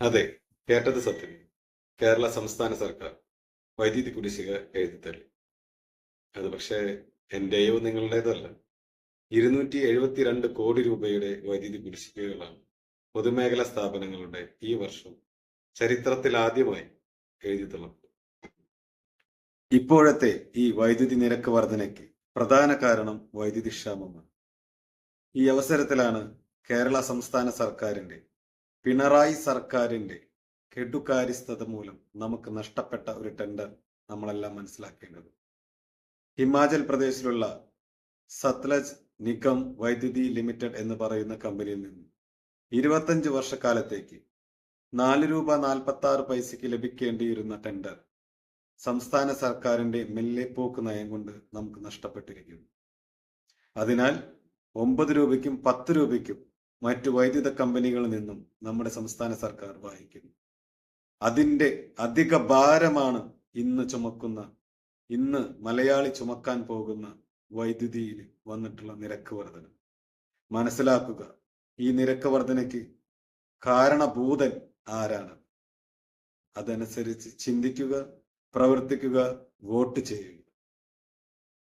അതെ കേട്ടത് സത്യം. കേരള സംസ്ഥാന സർക്കാർ വൈദ്യുതി കുടിശ്ശിക എഴുതിത്തള്ളി അത് പക്ഷേ എന്റെയോ നിങ്ങളുടേതല്ല. ഇരുന്നൂറ്റി എഴുപത്തിരണ്ട് കോടി രൂപയുടെ വൈദ്യുതി കുടിശ്ശികകളാണ് പൊതുമേഖലാ സ്ഥാപനങ്ങളുടെ ഈ വർഷം ചരിത്രത്തിൽ ആദ്യമായി എഴുതിത്തള്ളത് ഇപ്പോഴത്തെ ഈ വൈദ്യുതി നിരക്ക് വർധനയ്ക്ക് പ്രധാന കാരണം വൈദ്യുതി ക്ഷാമമാണ്. ഈ അവസരത്തിലാണ് കേരള സംസ്ഥാന സർക്കാരിന്റെ പിണറായി സർക്കാരിന്റെ കെടുകാര്യസ്ഥത മൂലം നമുക്ക് നഷ്ടപ്പെട്ട ഒരു ടെൻഡർ നമ്മളെല്ലാം മനസ്സിലാക്കേണ്ടത്. ഹിമാചൽ പ്രദേശിലുള്ള സത്ലജ് നിഗം വൈദ്യുതി ലിമിറ്റഡ് എന്ന് പറയുന്ന കമ്പനിയിൽ നിന്ന് ഇരുപത്തഞ്ച് വർഷക്കാലത്തേക്ക് നാല് രൂപ നാൽപ്പത്തി ആറ് പൈസയ്ക്ക് ലഭിക്കേണ്ടിയിരുന്ന ടെൻഡർ സംസ്ഥാന സർക്കാരിന്റെ മെല്ലെപ്പോക്ക് നയം കൊണ്ട് നമുക്ക് നഷ്ടപ്പെട്ടിരിക്കുന്നു. അതിനാൽ ഒമ്പത് രൂപയ്ക്കും പത്ത് രൂപയ്ക്കും മറ്റു വൈദ്യുത കമ്പനികളിൽ നിന്നും നമ്മുടെ സംസ്ഥാന സർക്കാർ വാങ്ങിക്കുന്നു. അതിന്റെ അധിക ഭാരമാണ് ഇന്ന് ചുമക്കുന്ന ഇന്ന് മലയാളി ചുമക്കാൻ പോകുന്ന വൈദ്യുതിയിൽ വന്നിട്ടുള്ള നിരക്ക് വർധന. മനസ്സിലാക്കുക ഈ നിരക്ക് വർധനയ്ക്ക് കാരണഭൂതൻ ആരാണ്? അതനുസരിച്ച് ചിന്തിക്കുക പ്രവർത്തിക്കുക വോട്ട് ചെയ്യുക.